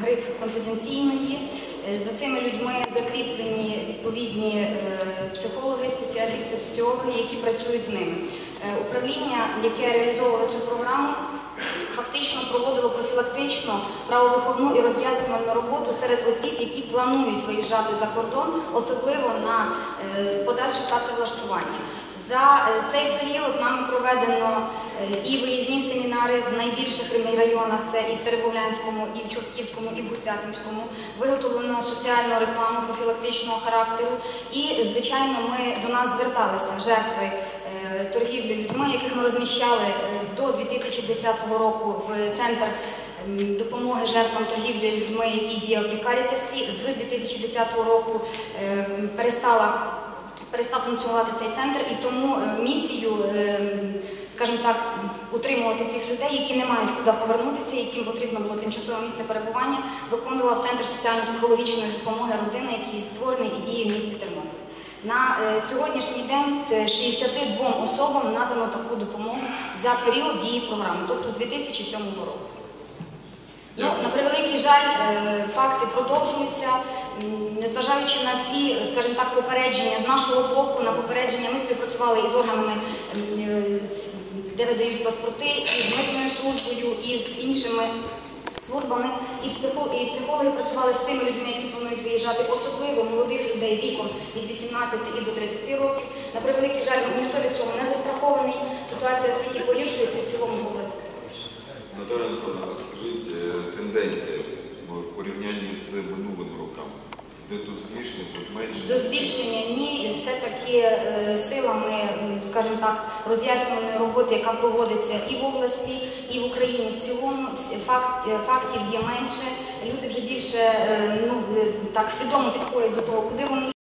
гриф конфіденційної. Е, За цими людьми закріплені відповідні е, психологи, спеціалісти, соціологи, які працюють з ними. Е, Управління, яке реалізовувало цю програму, фактично проводило профілактичну правовиховну і роз'яснювальну роботу серед осіб, які планують виїжджати за кордон, особливо на подальше працевлаштування. За е, цей період нами проведено е, і виїзні семінари в найбільших районах, це і в Теребовлянському, і в Чортківському, і в Гусятинському. Виготовлено соціальну рекламу профілактичного характеру. І, звичайно, ми до нас зверталися жертви е, торгівлі людьми, яких ми розміщали до 2010 року в центр допомоги жертвам торгівлі людьми, який діяв в лікарітасі. З 2010 року перестала перестав функціонувати цей центр, і тому е, місію, е, скажімо так, утримувати цих людей, які не мають куди повернутися, яким потрібно було тимчасове місце перебування, виконував центр соціально-психологічної допомоги родини, який створений і діє в місті Тернопіль. На е, сьогоднішній день е, 62 особам надано таку допомогу за період дії програми, тобто з 2007 року. Ну, на превеликий жаль, факти продовжуються. Незважаючи на всі, скажімо так, попередження з нашого боку, на попередження ми співпрацювали із органами, е, де видають паспорти, і з митною службою, і з іншими службами. І психологи працювали з цими людьми, які планують виїжджати, особливо молодих людей віком від 18 і до 30 років. На превеликий жаль, ніхто від цього не застрахований. Ситуація в світі погіршується в цілому області. З минулими роками? Де то збільшення, тут менше? До збільшення ні, все-таки е, силами, скажімо так, роз'ясненої роботи, яка проводиться і в області, і в Україні в цілому, факт, е, фактів є менше. Люди вже більше е, ну, так свідомо підходять до того, куди вони